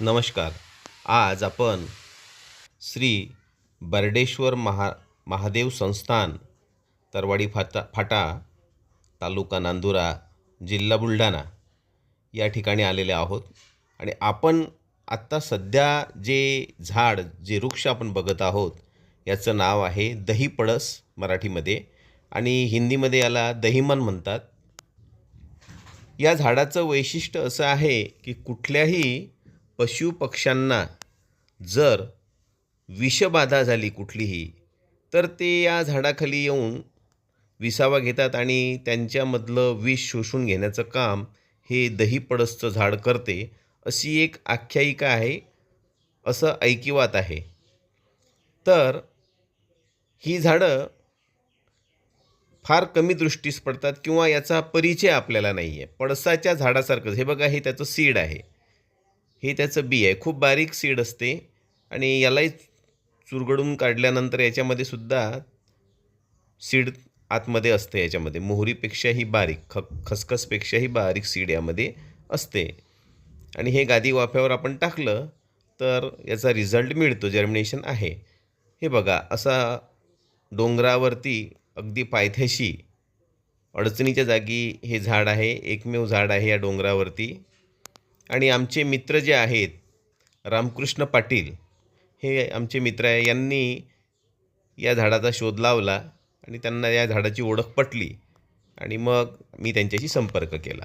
नमस्कार. आज आपण श्री बर्डेश्वर महा महादेव संस्थान तरवाडी फाटा फाटा तालुका नांदुरा जिल्हा बुलढाणा या ठिकाणी आलेले आहोत. आणि आपण आत्ता सध्या जे झाड जे वृक्ष आपण बघत आहोत याचं नाव आहे दही पळस मराठीमध्ये. आणि हिंदीमध्ये याला दहीमन म्हणतात. या झाडाचं वैशिष्ट्य असं आहे की कुठल्याही पशुपक्ष्यांना जर विषबाधा झाली कुठलीही तर ते या झाडाखाली येऊन विसावा घेतात आणि त्यांच्यामधलं विष शोषून घेण्याचं काम हे दही पडसचं झाड करते अशी एक आख्यायिका आहे असं ऐकिवात आहे. तर ही झाडं फार कमी दृष्टीस पडतात किंवा याचा परिचय आपल्याला नाही आहे पळसाच्या झाडासारखंच. हे बघा हे त्याचं सीड आहे. हे त्याचं बी आहे. खूप बारीक सीड असते आणि यालाही चुरगडून काढल्यानंतर याच्यामध्ये सुद्धा सीड आतमध्ये असते याच्यामध्ये. मोहरीपेक्षाही बारीक ख खसखसपेक्षाही बारीक सीड यामध्ये असते. आणि हे गादी वाफ्यावर आपण टाकलं तर याचा रिझल्ट मिळतो. जर्मिनेशन आहे. हे बघा असा डोंगरावरती अगदी पायथ्याशी अडचणीच्या जागी हे झाड आहे. एकमेव झाड आहे या डोंगरावरती. आणि आमचे मित्र जे आहेत रामकृष्ण पाटील हे आमचे मित्र आहे यांनी या झाडाचा शोध लावला आणि त्यांना या झाडाची ओळख पटली आणि मग मी त्यांच्याशी संपर्क केला.